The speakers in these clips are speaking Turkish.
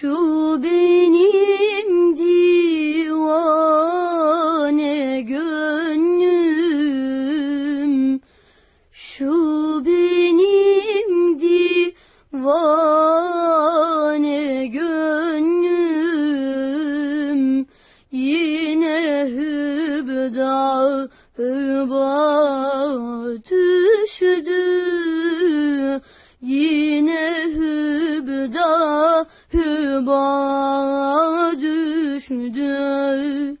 Şu benim divane gönlüm. Şu benim divane gönlüm. Yine hübda hüba hüba düştü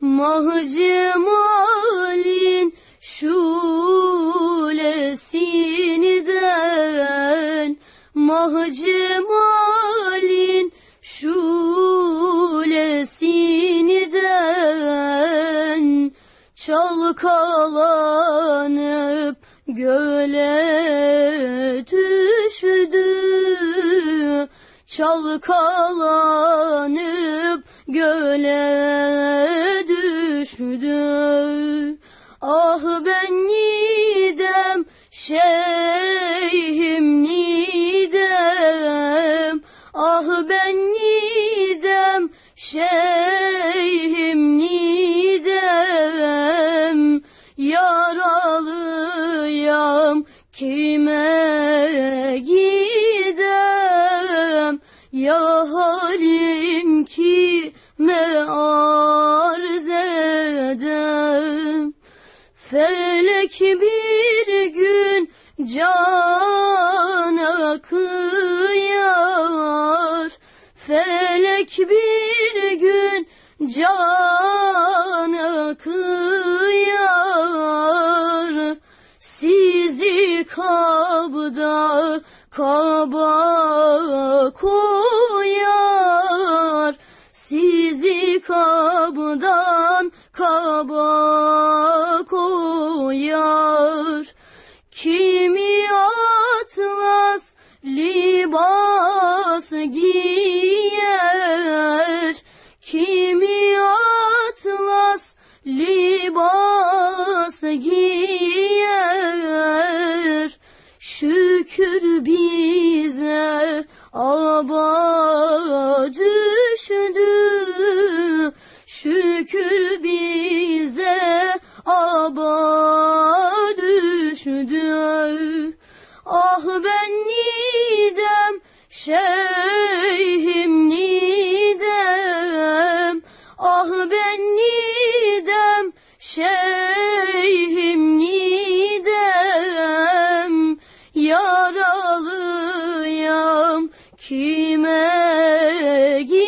Mah cemalin şulesinden Mah cemalin şulesinden Çalkalanıp göle düştü Çalkalanıp göle düştü Ah ben nidem şeyhim nidem. Ah ben nidem şeyhim nidem. Yaralıyam kime Ya halim kime arz edem? Felek bir gün cana kıyar. Felek bir gün cana kıyar. Sizi kabda kaba koyar Sizi kabdan kaba koyar Kimi atlas libas giyer Kimi atlas libas giyer Ah ben nidem şeyhim nidem. Yaralıyam kime gidem